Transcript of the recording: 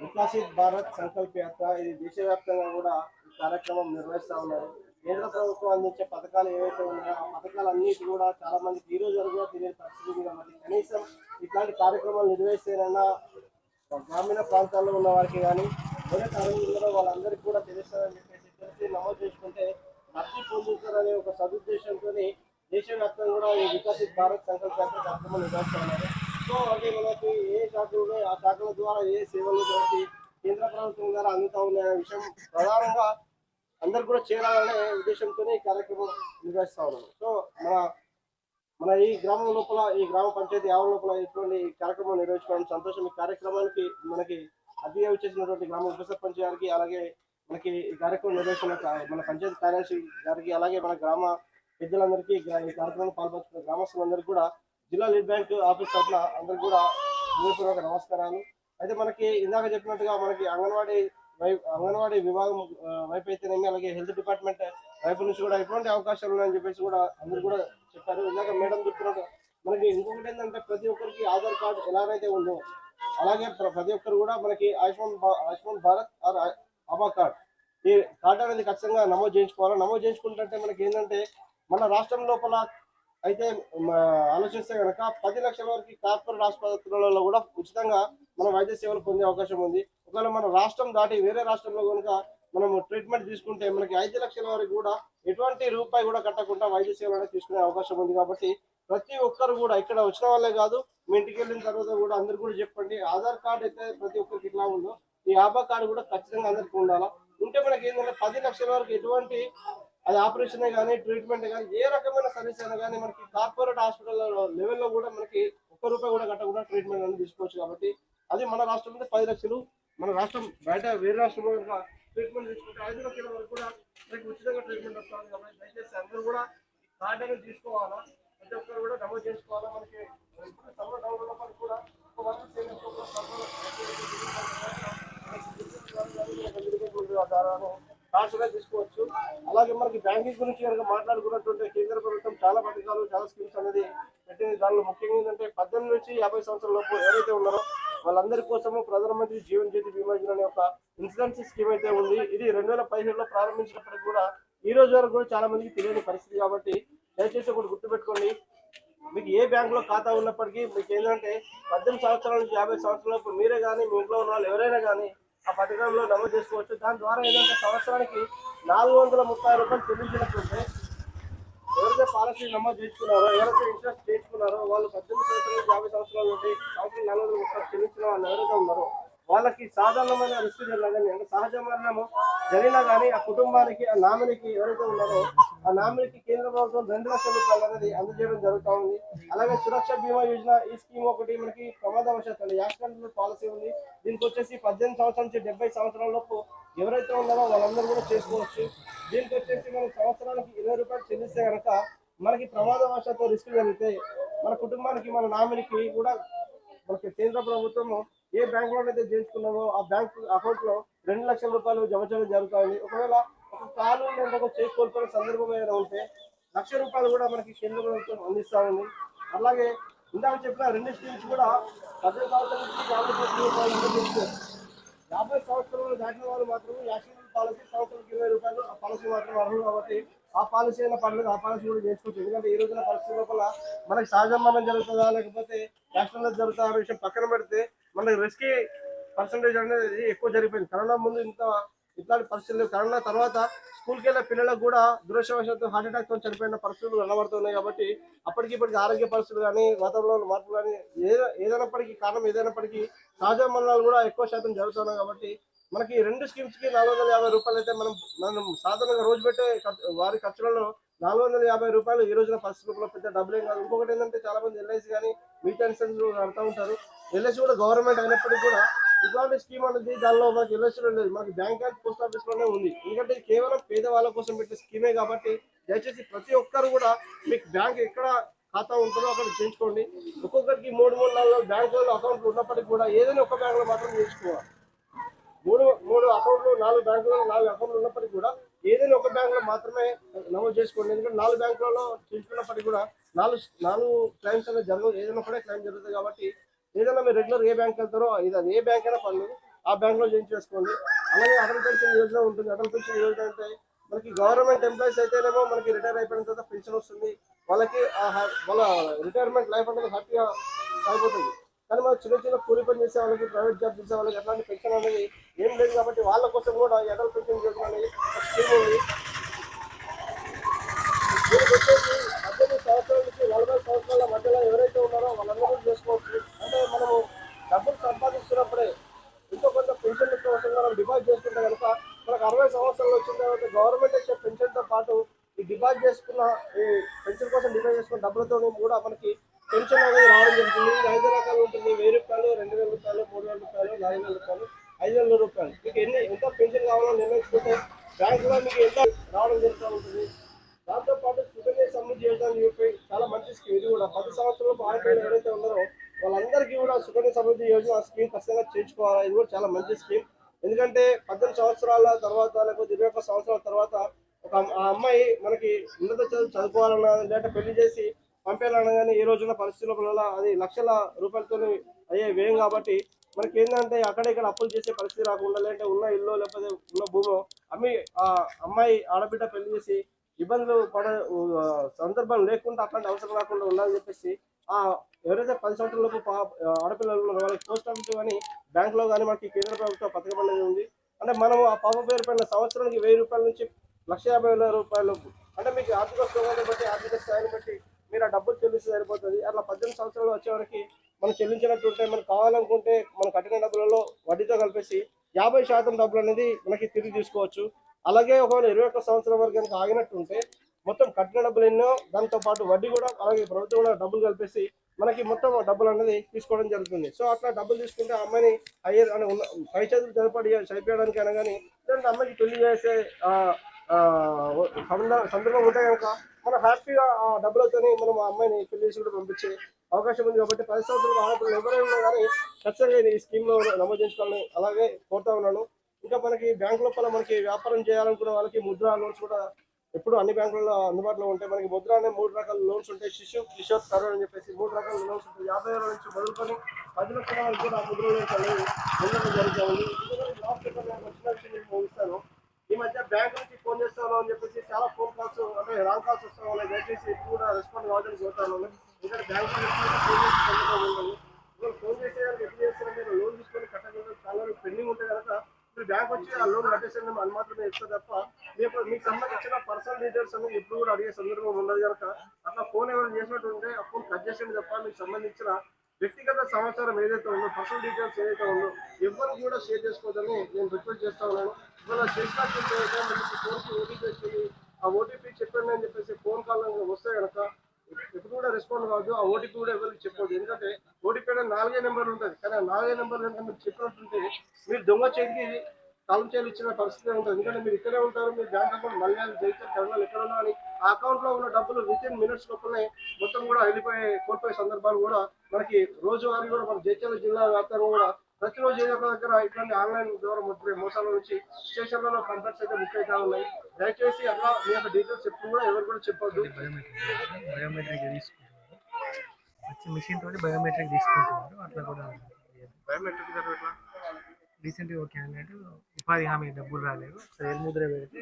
వికాసిత్ భారత్ సంకల్ప యాత్ర ఇది దేశవ్యాప్తంగా కూడా ఈ కార్యక్రమం నిర్వహిస్తా ఉన్నారు. కేంద్ర ప్రభుత్వం అందించే పథకాలు ఏవైతే ఉన్నాయో ఆ పథకాలు అన్నిటి కూడా చాలా మందికి ఈ రోజు వరకు కూడా తెలియని పరిస్థితి ఉంది కాబట్టి కనీసం ఇట్లాంటి కార్యక్రమాలు నిర్వహిస్తేనైనా గ్రామీణ ప్రాంతాల్లో ఉన్న వారికి కానీ వేరే తరగతిలో వాళ్ళందరికీ కూడా తెలుస్తుందని చెప్పేసి తెలిసి నమోదు చేసుకుంటే లబ్ధి పొందుతారనే ఒక సదుద్దేశంతో దేశవ్యాప్తంగా కూడా ఈ వికాసిత్ భారత్ సంకల్ప యాత్ర కార్యక్రమం నిర్వహిస్తున్నారు సో అంటే మనకి ఏ శాఖలు ఉన్నాయి ఆ శాఖల ద్వారా ఏ సేవలు మనకి కేంద్ర ప్రభుత్వం ద్వారా అందుతా ఉన్నాయనే విషయం ప్రధానంగా అందరు కూడా చేరాలనే ఉద్దేశంతో ఈ కార్యక్రమం నిర్వహిస్తా ఉన్నాం. సో మన మన ఈ గ్రామం లోపల ఈ గ్రామ పంచాయతీ ఆవరణ లోపల ఇటువంటి కార్యక్రమం నిర్వహించుకోవడం సంతోషం. ఈ కార్యక్రమానికి మనకి అతిగా వచ్చేసినటువంటి గ్రామ ఉప సర్పంచ్ గారికి అలాగే మనకి ఈ కార్యక్రమం నిర్వహిస్తున్న మన పంచాయతీ కార్యదర్శి గారికి అలాగే మన గ్రామ పెద్దలందరికీ ఈ కార్యక్రమం పాల్పంచుకున్న గ్రామస్తులందరికీ కూడా జిల్లా లీడ్ బ్యాంక్ ఆఫీస్ తరఫున అందరికీ కూడా హృదయపూర్వక నమస్కారాలు. అయితే మనకి ఇందాక చెప్పినట్టుగా మనకి అంగన్వాడీ వై- అంగన్వాడీ విభాగం వైపు అయితేనేమి అలాగే హెల్త్ డిపార్ట్మెంట్ వైపు నుంచి కూడా ఎటువంటి అవకాశాలు ఉన్నాయని చెప్పేసి కూడా అందరు కూడా చెప్పారు. ఇందాక మేడం చెప్తున్నట్టు మనకి ఇంకొకటి ఏంటంటే ప్రతి ఒక్కరికి ఆధార్ కార్డు ఎలాగైతే ఉందో అలాగే ప్ర- ప్రతి ఒక్కరు కూడా మనకి ఆయుష్మాన్ భా- ఆయుష్మాన్ భారత్ ఆర్ ఆ- ఆభా కార్డ్. ఈ కార్డు అనేది ఖచ్చితంగా నమోదు చేయించుకోవాలి. నమోదు చేయించుకుంటుంటే మనకి ఏంటంటే మన రాష్ట్రం లోపల అయితే ఆలోచిస్తే కనుక పది లక్షల వరకు కార్పొరేట్ ఆసుపత్రులలో కూడా ఉచితంగా మనం వైద్య సేవలు పొందే అవకాశం ఉంది. ఒకవేళ మన రాష్ట్రం దాటి వేరే రాష్ట్రంలో కనుక మనం ట్రీట్మెంట్ తీసుకుంటే మనకి ఐదు లక్షల వరకు కూడా ఎటువంటి రూపాయి కూడా కట్టకుండా వైద్య సేవలు అనేది తీసుకునే అవకాశం ఉంది కాబట్టి ప్రతి ఒక్కరు కూడా ఇక్కడ వచ్చిన వాళ్ళే కాదు మీ ఇంటికి వెళ్ళిన తర్వాత కూడా అందరు కూడా చెప్పండి. ఆధార్ కార్డు అయితే ప్రతి ఒక్కరికి ఇట్లా ఉందో ఈ ఆభా కార్డు కూడా ఖచ్చితంగా అందరికీ ఉండాలా? ఉంటే మనకి ఏంటంటే పది లక్షల వరకు ఎటువంటి అది ఆపరేషన్ కానీ ట్రీట్మెంట్ కానీ ఏ రకమైన సర్వీస్ అయినా కానీ మనకి కార్పొరేట్ హాస్పిటల్ లెవెల్లో కూడా మనకి ఒక్క రూపాయి కూడా కట్టకుండా ట్రీట్మెంట్ అనేది తీసుకోవచ్చు కాబట్టి అది మన రాష్ట్రంలో పది లక్షలు మన రాష్ట్రం బయట వేరే రాష్ట్రంలో కనుక ట్రీట్మెంట్ తీసుకుంటే ఐదు లక్షల వరకు కూడా మనకి ఉచితంగా ట్రీట్మెంట్ వస్తుంది కాబట్టి దయచేసి అందరూ కూడా కార్డు అనేది తీసుకోవాలా? ప్రతి ఒక్కరు కూడా డబ్బు చేసుకోవాలా? మనకి డౌన్లోడ్ కూడా ఒక వన్ ద్వారాను తీసుకోవచ్చు. అలాగే మనకి బ్యాంకింగ్ గురించి కనుక మాట్లాడుకున్నటువంటి కేంద్ర ప్రభుత్వం చాలా పథకాలు చాలా స్కీమ్స్ అనేది పెట్టింది. దానిలో ముఖ్యంగా ఏంటంటే పద్దెనిమిది నుంచి యాభై సంవత్సరాల లోపు ఎవరైతే ఉన్నారో వాళ్ళందరి కోసము ప్రధానమంత్రి జీవన్ జ్యోతి బీమా యోజన అనే ఒక ఇన్సూరెన్స్ స్కీమ్ అయితే ఉంది. ఇది రెండు వేల పదిహేడులో ప్రారంభించినప్పటికీ కూడా ఈ రోజు వరకు కూడా చాలా మందికి తెలియని పరిస్థితి కాబట్టి దయచేసి ఒకటి గుర్తుపెట్టుకోండి. మీకు ఏ బ్యాంక్లో ఖాతా ఉన్నప్పటికీ మీకు ఏంటంటే పద్దెనిమిది సంవత్సరాల నుంచి యాభై సంవత్సరాలకు మీరే కానీ మీ ఇంట్లో ఉన్న వాళ్ళు ఎవరైనా కానీ ఆ పథకంలో నమోదు చేసుకోవచ్చు. దాని ద్వారా ఏంటంటే సంవత్సరానికి నాలుగు వందల ముప్పై రూపాయలు చెల్లించినట్లయితే ఎవరైతే పాలసీ నమోదు చేసుకున్నారో ఎవరైతే ఇన్సూరెన్స్ చేసుకున్నారో వాళ్ళు పద్దెనిమిది సంవత్సరాలు యాభై సంవత్సరాల నుండి సంవత్సరం నాలుగు వందల ముప్పై చెల్లించిన వాళ్ళు ఎవరైతే ఉన్నారో వాళ్ళకి సాధారణమైన రిస్క్ జరిగినా కానీ అంటే సహజ మరణము జరిగినా కానీ ఆ కుటుంబానికి ఆ నామినీకి ఎవరైతే ఉన్నారో ఆ నామినీకి కేంద్ర ప్రభుత్వం రెండు లక్షల రూపాయలు అనేది అందజేయడం జరుగుతూ ఉంది. అలాగే సురక్ష బీమా యోజన ఈ స్కీమ్ ఒకటి మనకి ప్రమాదవశాత్తు యాక్సిడెంట్ పాలసీ ఉంది. దీనికి వచ్చేసి పద్దెనిమిది సంవత్సరాల నుంచి డెబ్బై సంవత్సరాల లోపు ఎవరైతే ఉన్నారో వాళ్ళందరూ కూడా చేసుకోవచ్చు. దీనికి వచ్చేసి మనం సంవత్సరానికి ఇరవై రూపాయలు చెల్లిస్తే కనుక మనకి ప్రమాదవశాత్తు రిస్క్ జరిగితే మన కుటుంబానికి మన నామినీకి కూడా మనకి కేంద్ర ప్రభుత్వము ఏ బ్యాంక్లో అయితే చేయించుకున్నామో ఆ బ్యాంక్ అకౌంట్లో రెండు లక్షల రూపాయలు జమ చేయడం జరుగుతుంది ఒకవేళ ఒక కాలు లేదా చేసి కోల్పోయిన సందర్భం ఏదైనా ఉంటే లక్ష రూపాయలు కూడా మనకి కేంద్ర ప్రభుత్వం అందిస్తా ఉంది అలాగే ఇందాక చెప్పిన రెండు స్కీమ్స్ కూడా పద్దెనిమిది సంవత్సరాల నుంచి యాభై రూపాయలు యాభై సంవత్సరాలు దాటిన వాళ్ళు మాత్రం యాక్సిడెంట్ పాలసీ సంవత్సరానికి ఇరవై రూపాయలు ఆ పాలసీ మాత్రం అర్హులు కాబట్టి ఆ పాలసీ అయినా పర్లేదు ఆ పాలసీ కూడా చేసుకోవచ్చు ఎందుకంటే ఈ రోజున పరిస్థితి లోపల మనకి సహజ జరుగుతుందా లేకపోతే యాక్సిడెంట్ జరుగుతుందా అనే విషయం పక్కన పెడితే మనకి రిస్క్ పర్సంటేజ్ అనేది ఎక్కువ జరిగిపోయింది. కరోనా ముందు ఇంత ఇట్లాంటి పరిస్థితులు కరోనా తర్వాత స్కూల్కి వెళ్ళే పిల్లలకు కూడా దురదృష్టవశాత్తు హార్ట్ అటాక్తో చనిపోయిన పరిస్థితులు కనబడుతున్నాయి కాబట్టి అప్పటికి ఇప్పటికి ఆరోగ్య పరిస్థితులు కానీ వాతావరణంలో మార్పులు కానీ ఏదైనా ఏదైనప్పటికీ కారణం ఏదైనప్పటికీ సహజ మరణాలు కూడా ఎక్కువ శాతం జరుగుతున్నాయి కాబట్టి మనకి రెండు స్కీమ్స్కి నాలుగు వందల యాభై రూపాయలు అయితే మనం మనం సాధారణంగా రోజు పెట్టే వారి ఖర్చులలో నాలుగు వందల యాభై రూపాయలు ఈ రోజున పరిస్థితుల్లో పెద్ద డబ్బులేం కాదు. ఇంకొకటి ఏంటంటే చాలా మంది ఎల్ఐసి కానీ మిగతా ఇన్సూరెన్స్ కడతా ఉంటారు. ఎల్ఐసి కూడా గవర్నమెంట్ అయినప్పటికీ కూడా ఇట్లాంటి స్కీమ్ అనేది దానిలో మనకి ఎల్ఐసిలో లేదు మనకి బ్యాంక్ అండ్ పోస్ట్ ఆఫీస్లోనే ఉంది. ఎందుకంటే కేవలం పేదవాళ్ళ కోసం పెట్టే స్కీమే కాబట్టి దయచేసి ప్రతి ఒక్కరు కూడా మీకు బ్యాంక్ ఎక్కడ ఖాతా ఉంటుందో అక్కడ చేయించుకోండి. ఒక్కొక్కరికి మూడు మూడు నాలుగు బ్యాంకులలో అకౌంట్లు ఉన్నప్పటికీ కూడా ఏదైనా ఒక బ్యాంకులో మాత్రం చేయించుకోవాలి. మూడు మూడు అకౌంట్లు నాలుగు బ్యాంకులలో నాలుగు అకౌంట్లు ఉన్నప్పటికీ కూడా ఏదైనా ఒక బ్యాంకులో మాత్రమే నమోదు చేసుకోండి. ఎందుకంటే నాలుగు బ్యాంకులలో చేసుకున్నప్పటికీ కూడా నాలుగు నాలుగు క్లైమ్స్ అనేది జరగదు ఏదైనా ఒకటే క్లైమ్ జరుగుతుంది కాబట్టి ఏదైనా మీరు రెగ్యులర్ ఏ బ్యాంక్ వెళ్తారో ఇది అది ఏ బ్యాంక్ అయినా పర్లేదు. ఆ బ్యాంక్లో చేసుకోండి. అలాగే అటల్ పెన్షన్ యోజన ఉంటుంది. అటల్ పెన్షన్ యోజన అంటే మనకి గవర్నమెంట్ ఎంప్లాయీస్ అయితేనేమో మనకి రిటైర్ అయిపోయిన తర్వాత పెన్షన్ వస్తుంది. వాళ్ళకి వాళ్ళ రిటైర్మెంట్ లైఫ్ అనేది హ్యాపీగా అయిపోతుంది కానీ మన చిన్న చిన్న కూలి పని చేసే వాళ్ళకి ప్రైవేట్ జాబ్ చేసే వాళ్ళకి ఎట్లాంటి పెన్షన్ అనేది ఏం లేదు కాబట్టి వాళ్ళ కోసం కూడా అటల్ పెన్షన్ యోజన అనేది స్కీమ్ ఉంది. సంవత్సరాల నుంచి నలభై సంవత్సరాల మధ్యలో ఎవరైతే ఉన్నారో వాళ్ళందరూ చేసుకోవచ్చు. అంటే మనము డబ్బులు సంపాదిస్తున్నప్పుడే ఎంతో కొంత పెన్షన్ కోసం మనం డిపాజిట్ చేసుకుంటే కనుక మనకు అరవై సంవత్సరాలు వచ్చిన తర్వాత గవర్నమెంట్ ఇచ్చే పెన్షన్తో పాటు ఈ డిపాజిట్ చేసుకున్న ఈ పెన్షన్ కోసం డిపాజిట్ చేసుకున్న డబ్బులతో కూడా మనకి పెన్షన్ అనేది రావడం జరుగుతుంది. ఇది ఐదు రకాలు ఉంటుంది. వెయ్యి రూపాయలు రెండు వేల రూపాయలు మూడు వేల రూపాయలు నాలుగు వేల రూపాయలు ఐదు వేల రూపాయలు. మీకు ఎన్ని ఎంత పెన్షన్ కావాలో నిర్ణయించుకుంటే బ్యాంకులో మీకు ఎంత రావడం జరుగుతూ ఉంటుంది. దాంతో పాటు సుకన్య సమృద్ధి చెప్పి చాలా మంచి స్కీమ్. ఇది కూడా పది సంవత్సరాలు ఆడపిల్లలు ఎవరైతే ఉన్నారో వాళ్ళందరికీ కూడా సుకన్య సమృద్ధి యోజన స్కీమ్ ఖచ్చితంగా చేర్చుకోవాలి? ఇది కూడా చాలా మంచి స్కీమ్. ఎందుకంటే పద్దెనిమిది సంవత్సరాల తర్వాత లేకపోతే ఇరవై ఒక్క సంవత్సరాల తర్వాత ఒక ఆ అమ్మాయి మనకి ఉన్నత చదువు చదువుకోవాలన్నా లేదంటే పెళ్ళి చేసి పంపేయాలన్నా కానీ ఈ రోజున పరిస్థితుల అది లక్షల రూపాయలతో అయ్యే వ్యయం కాబట్టి మనకి ఏంటంటే అక్కడ ఇక్కడ అప్పులు చేసే పరిస్థితి రాకుండా లేదంటే ఉన్న ఇల్లు లేకపోతే ఉన్న భూమో అమ్మి ఆ అమ్మాయి ఆడబిడ్డ పెళ్ళి చేసి ఇబ్బందులు పడ సందర్భం లేకుండా అట్లాంటి అవసరం రాకుండా ఉండాలని చెప్పేసి ఆ ఎవరైతే పది సంవత్సరాలకు ఆడపిల్లలు ఉన్నారో వాళ్ళకి పోస్ట్ ఆఫీస్ కానీ బ్యాంకులో కానీ మనకి కేంద్ర ప్రభుత్వ పథకం అనేది ఉంది. అంటే మనం ఆ పాప పేరు పైన సంవత్సరానికి వెయ్యి రూపాయల నుంచి లక్ష యాభై వేల రూపాయల అంటే మీకు ఆర్థిక స్థోగాన్ని బట్టి ఆర్థిక స్థాయిని బట్టి మీరు ఆ డబ్బులు చెల్లిస్తే సరిపోతుంది. అట్లా పద్దెనిమిది సంవత్సరాలు వచ్చేవరకు మనం చెల్లించినట్టుంటే మనం కావాలనుకుంటే మనం కట్టిన డబ్బులలో వడ్డీతో కలిపేసి యాభై శాతం డబ్బులు అనేది మనకి తిరిగి తీసుకోవచ్చు. అలాగే ఒకవేళ ఇరవై ఒక్క సంవత్సరం వరకు కనుక ఆగినట్టుంటే మొత్తం కట్టిన డబ్బులు ఎన్నో దాంతో పాటు వడ్డీ కూడా అలాగే ప్రభుత్వం కూడా డబ్బులు కలిపేసి మనకి మొత్తం డబ్బులు అనేది తీసుకోవడం జరుగుతుంది. సో అట్లా డబ్బులు తీసుకుంటే అమ్మాయిని హయ్యర్ అని ఉన్న పై చదువులు చదివిపడి చదివేయడానికి అయినా కానీ లేదంటే అమ్మాయికి పెళ్ళి చేసే సందర్భం ఉంటే కనుక మనం హ్యాపీగా ఆ డబ్బులతోని మనం ఆ అమ్మాయిని పెళ్ళి చేసి కూడా పంపించే అవకాశం ఉంది కాబట్టి పది సంవత్సరాలు ఆడపిల్లలు ఎవరైనా కానీ ఖచ్చితంగా ఈ స్కీమ్లో నమోదు చేసుకోవాలని అలాగే కోరుతా ఉన్నాను. ఇంకా మనకి బ్యాంక్ లోపల మనకి వ్యాపారం చేయాలనుకున్న వాళ్ళకి ముద్ర లోన్స్ కూడా ఎప్పుడు అన్ని బ్యాంకులలో అందుబాటులో ఉంటాయి. మనకి ముద్ర అనే మూడు రకాల లోన్స్ ఉంటాయి. శిశు కిషోర్ కరోడ్ అని చెప్పేసి మూడు రకాల లోన్స్ ఉంటాయి. యాభై వేల నుంచి మొదలుకొని పది లక్షల వరకు కూడా ఆ ముద్ర లోన్స్ అనేవి ఉండడం జరుగుతూ ఉంది. నేను వచ్చిన విషయం ముగిస్తాను ఈ మధ్య బ్యాంక్ నుంచి ఫోన్ చేస్తాను అని చెప్పేసి చాలా ఫోన్ కాల్స్ అంటే రాంగ్ కాల్స్ వస్తాను ఉన్నాయి. దయచేసి కూడా రెస్పాండ్ కావాలని కోరుతాను. ఎందుకంటే బ్యాంక్ ఫోన్ చేసి ఫోన్ చేసే కనుక ఎప్పుడు చేస్తారో మీరు లోన్ తీసుకొని కట్టగలరు చాలా పెండింగ్ ఉంటే కనుక మీరు బ్యాంక్ వచ్చి ఆ లోన్ కట్టేసండి అని మాత్రమే ఇస్తారు తప్ప మీకు మీకు సంబంధించిన పర్సనల్ డీటెయిల్స్ అనేది ఎప్పుడు కూడా అడిగే సందర్భం ఉండదు కనుక అట్లా ఫోన్ ఎవరు చేసినట్టు ఉంటే ఆ ఫోన్ కట్ చేసేయండి తప్ప మీకు సంబంధించిన వ్యక్తిగత సమాచారం ఏదైతే ఉందో పర్సనల్ డీటెయిల్స్ ఏదైతే ఉందో ఎవరు కూడా షేర్ చేసుకోవద్దని నేను రిక్వెస్ట్ చేస్తా ఉన్నాను. ఇవాళ చేసినట్టు ఫోన్కి ఓటీపీ వచ్చింది ఆ ఓటీపీ చెప్పండి అని చెప్పేసి ఫోన్ కాల్ వస్తే కనుక ఎప్పుడు కూడా రెస్పాండ్ కావద్దు ఆ ఓటీపీ కూడా ఎవరికి చెప్పదు ఎందుకంటే ఓటీపీ అనేది నాలుగే నెంబర్లు ఉంటుంది. కానీ ఆ నాలుగే నెంబర్ కనుక మీరు చెప్పినట్టుంటే మీరు దొంగ చేతికి తాళం చేయాలి ఇచ్చిన పరిస్థితి ఉంటుంది. ఎందుకంటే మీరు ఇక్కడే ఉంటారు మీ బ్యాంక్ అకౌంట్ మలయాళం జైత్యం కర్నూలు ఎక్కడ ఉన్నా అని ఆ అకౌంట్లో ఉన్న డబ్బులు విత్ ఇన్ మినిట్స్ లోపలనే మొత్తం కూడా వెళ్ళిపోయే కోల్పోయే సందర్భాలు కూడా మనకి రోజువారీ కూడా మన జైత్యాల జిల్లా వ్యాప్తంగా కూడా ప్రతిరోజు ఏదో ఒక దగ్గర ఇట్లాంటి ఆన్లైన్ ద్వారా మొత్తం మోసాల నుంచి స్టేషన్లలో కంప్లైంట్స్ అయితే బుక్ అయితే ఉన్నాయి. దయచేసి అట్లా మీ యొక్క డీటెయిల్స్ ఎప్పుడు కూడా ఎవరు కూడా చెప్పొద్దు. బయోమెట్రిక్ తీసుకుంటున్నారు. వచ్చి మిషన్ తోటి బయోమెట్రిక్ తీసుకుంటున్నారు. అట్లా కూడా బయోమెట్రిక్ రీసెంట్గా ఒక క్యాండిడేట్ ఉపాధి హామీ డబ్బులు రాలేదు. ఒకసారి ముద్ర పెడితే